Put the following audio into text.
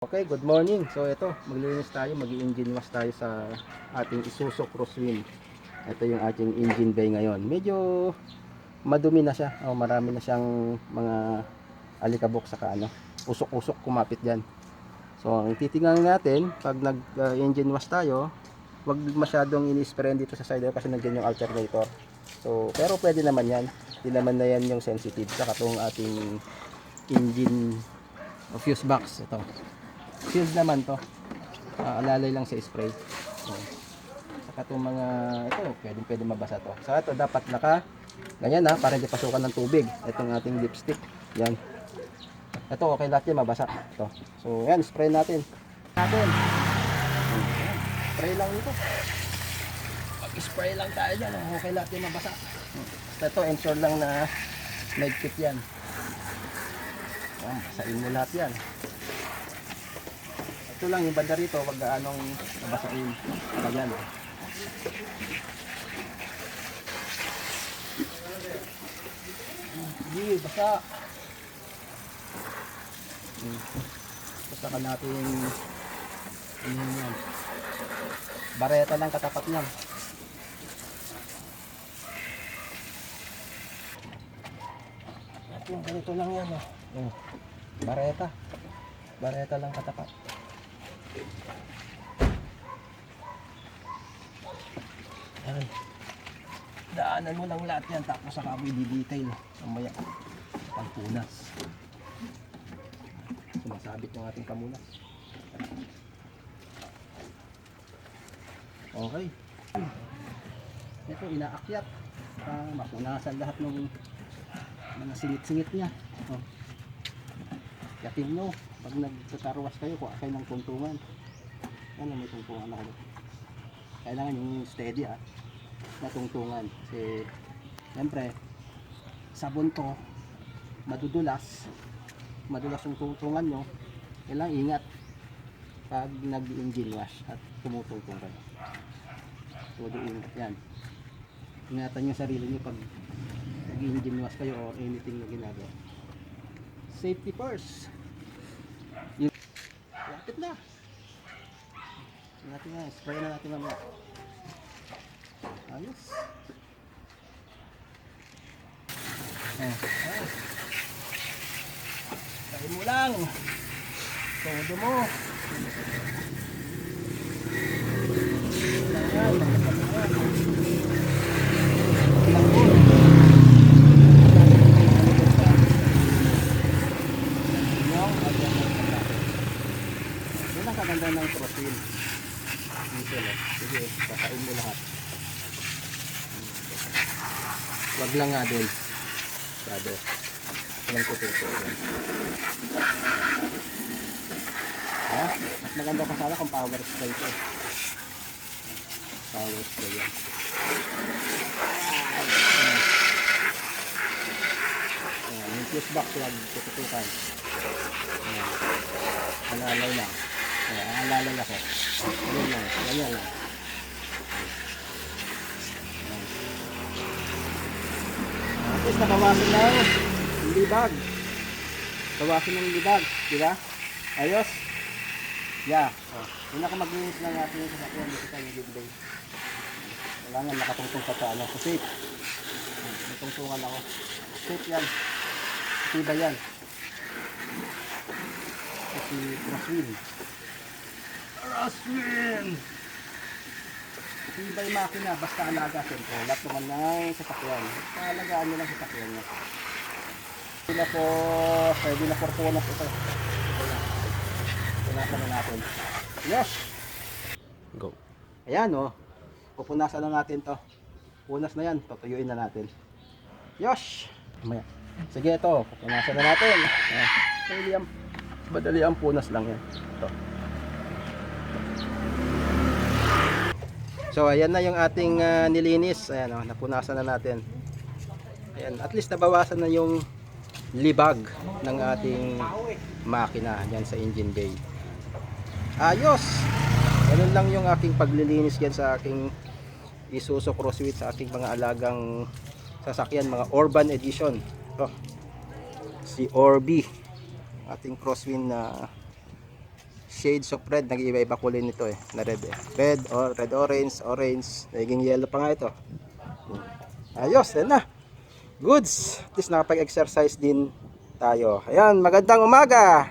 Okay, good morning. So ito, maglilinis tayo, mag-engine wash tayo sa ating Isuzu Crosswind. Ito yung ating engine bay ngayon. Medyo madumi na siya. Oh, marami na siyang mga alikabok saka ano, usok-usok kumapit diyan. So, ang titingnan natin pag nag-engine wash tayo, wag masyadong ini-spray dito sa side kasi nandiyan yung alternator. So, pero pwede naman 'yan. Hindi naman na 'yan yung sensitive saka tong ating engine fuse box ito. Sealed naman to. Ah, alalay lang sa spray. So, saka itong mga, ito, pwede, pwede mabasa to. Saka ito, dapat naka, ganyan ha, para hindi pasukan ng tubig. Itong ating lipstick. Yan. Ito, okay lahat yan, mabasa. Ito. So, yan, spray natin. Natin. Spray lang ito. Pag-spray lang tayo dyan, oh, okay lahat yan, mabasa. Ito, ensure lang na nagkit yan. Yan, basain mo lahat yan. Ito lang yung banda rito, wag anong nabasain. Ayan. Hindi, basa. Hmm. Basta ka natin ano yan. Bareta lang katapat niyan. At yung ganito lang yan. Oh. Oh. Bareta. Bareta lang katapat. Yan. Daanan mo lang lahat yan tapos saka mo i-detail. Mamaya pagpunas. Sumasabit yung ating pamunas. Okay. Ito inaakyat. Para mapunasan lahat ng mga singit-singit niya. Oh. Yakin nyo, pag nagtatarwas kayo, kuha kayo ng tuntungan. Ano may tungtungan ako. Kailangan yung steady ah, na tungtungan. Kasi, siyempre, sabon to, madudulas, madulas yung tungtungan nyo, kailangan ingat pag nag-engine wash at tumutungtong kayo. So, ingat yan. Ingatan yung sarili nyo pag nag-engine wash kayo or anything na ginagawa. Safety first. Yung... Lapit na. Natin nga, spray na natin mamaya. Ayos. Eh, ayos. Mo lang. Todo mo. Ilang po. Yung ating Kaganda ng profile. Diesel eh. Sige, kakain mo lahat. Wag lang nga din. Sabi. Walang kututo. Ha? Mas maganda pa sana kung power spray ito. Power spray yan. Ayan, yung fuse box wag tututukan. Ayan. Alalay lang. Ayan, alalay ako. Ganyan lang. Ganyan lang. Ayan. Tapos nakawasan na ako. Yung libag. Kawasan ng libag. Di ba? Ayos. Yeah. Oh. Yun maglinis ng ating sasakyan dito sa yung giveaway. Kailangan nakatungtong ka sa ano. Sa safe. Ayan, May tungtungan ako. Safe yan. Tiba yan. Kasi crosswind. Crosswind! Tiba yung makina, basta alaga siyempre. Lahat naman ng sasakyan. Alagaan nyo lang sa sasakyan nyo. Pwede na po, pwede na for punas ito. Punasan na natin. Yes! Go. Ayan o. Oh. Pupunasan na natin to. Punas na yan. Tutuyuin na natin. Yosh! Maya. Sige ito. Pupunasan na natin. Madali ang, madali ang punas lang yan. Ito. So ayan na yung ating ah, nilinis. Ayan oh, napunasan na natin. Ayan, at least nabawasan na yung libag ng ating makina diyan sa engine bay. Ayos. Ganun lang yung aking paglilinis diyan sa aking Isuzu Crosswind sa aking mga alagang sasakyan, mga urban edition. Ito. Si Orbi. Ating crosswind na shades of red. Nag-iiba-iba kulay nito eh. Na red eh. Red, or, red orange, orange. Naging yellow pa nga ito. Ayos, yan na. Goods. At least nakapag-exercise din tayo. Ayan, magandang umaga.